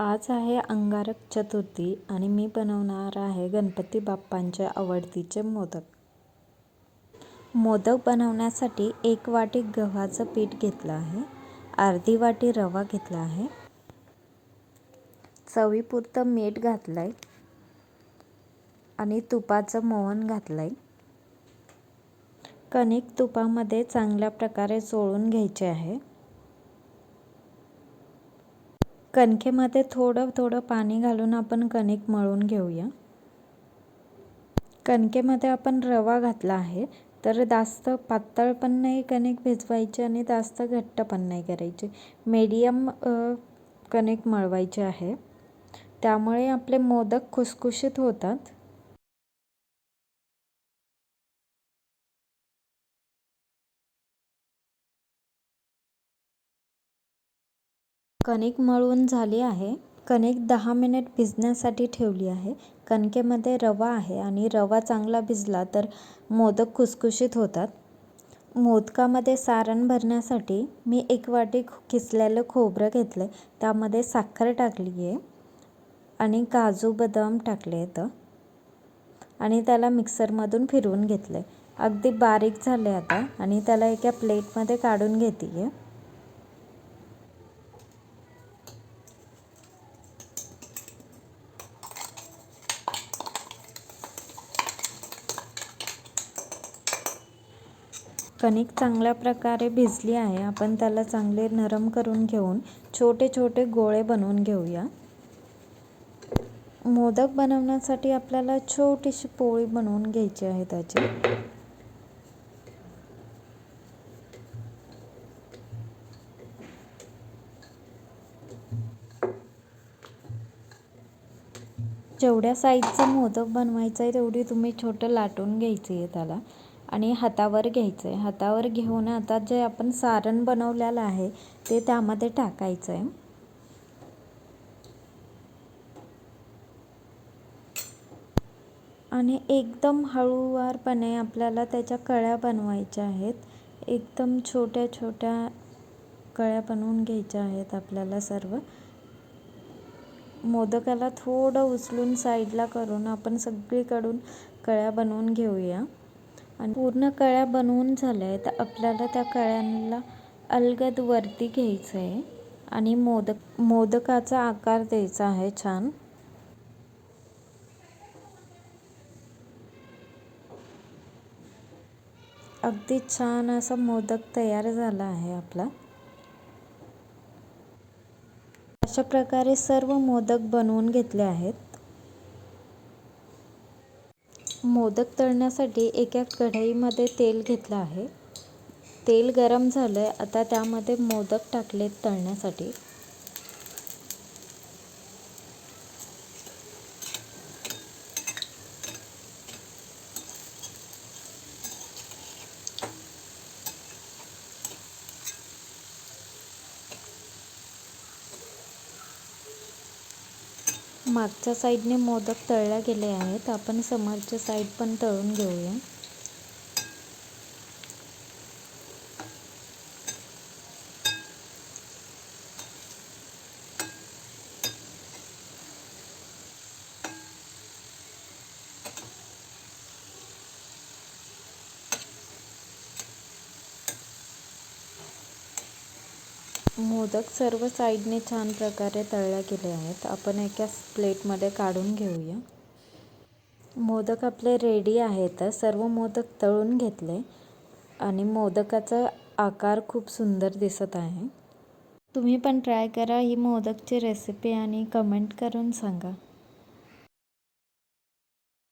आज आहे अंगारक चतुर्थी आणि मी बनवणार आहे गणपती बाप्पांच्या आवडतीचे मोदक. मोदक बनवण्यासाठी एक वाटी गव्हाचं पीठ घेतलं आहे अर्धी वाटी रवा घेतला आहे चवीपुरतं मीठ घातलं आहे आणि तुपाचं मोहन घातलं आहे कणिक तुपामध्ये चांगल्या प्रकारे चोळून घ्यायचे आहे. कणकेमध्ये थोडं थोडं पाणी घालून आपण कणिक मळून घेऊया. कणकेमध्ये आपण रवा घातला आहे तर जास्त पातळ पण नाही कणिक भिजवायची आणि जास्त घट्ट पण नाही करायची. मीडियम कणिक मळवायचे आहे. त्यामुळे आपले मोदक खुसखुशीत होतात. कणिक मळून झाली आहे. कणिक दहा मिनिट भिजण्यासाठी ठेवली आहे. कणकेमध्ये रवा आहे आणि रवा चांगला भिजला तर मोदक खुसखुशीत होतात. मोदकामध्ये सारण भरण्यासाठी मी एक वाटी किसलेलं खोबरं घेतलं आहे त्यामध्ये साखर टाकली आहे आणि काजू बदाम टाकले आहेत. आणि त्याला मिक्सरमधून फिरवून घेतलं आहे अगदी बारीक झाले आता आणि त्याला एका प्लेटमध्ये काढून घेते आहे कणिक चांगल्या प्रकारे भिजली आहे. आपण त्याला चांगले नरम करून घेऊन छोटे छोटे गोळे बनवून घेऊया. मोदक बनवण्यासाठी आपल्याला छोटीशी पोळी बनवून घ्यायची आहे त्याची. जेवढ्या साईजचं मोदक बनवायचं आहे तेवढी तुम्ही छोटं लाटून घ्यायची आहे त्याला. आणि हातावर घ्यायचं आहे हातावर घेऊन आता जे आपण सारण बनवलेलं आहे ते त्यामध्ये टाकायचं आहे आणि एकदम हळूवारपणे आपल्याला त्याच्या कळ्या बनवायच्या आहेत. एकदम छोट्या छोट्या कळ्या बनवून घ्यायच्या आहेत आपल्याला सर्व. मोदकाला थोडं उचलून साईडला करून आपण सगळीकडून कळ्या बनवून घेऊया. आणि पूर्ण कळ्या बनवून झाल्या आहेत आपल्याला त्या कळ्यांना अलगद वरती घ्यायचं आहे आणि मोदक मोदकाचा आकार द्यायचा आहे छान. अगदी छान असा मोदक तयार झाला आहे आपला. अशा प्रकारे सर्व मोदक बनवून घेतले आहेत. मोदक तळण्यासाठी एका कढईमध्ये तेल घेतलं आहे. तेल गरम झालं आहे आता त्यामध्ये मोदक टाकलेत तळण्यासाठी. मागच्या साईडने मोदक तळल्या गेले आहेत. आपण समोरच्या साईड पण तळून घेऊया. मोदक सर्व साईडने छान प्रकारे तळल्या गेले आहेत. आपण एका प्लेटमध्ये काढून घेऊया. मोदक आपले रेडी आहेत. सर्व मोदक तळून घेतले आणि मोदकाचा आकार खूप सुंदर दिसत आहे. तुम्ही पण ट्राय करा. ही मोदकची रेसिपी आणि कमेंट करून सांगा.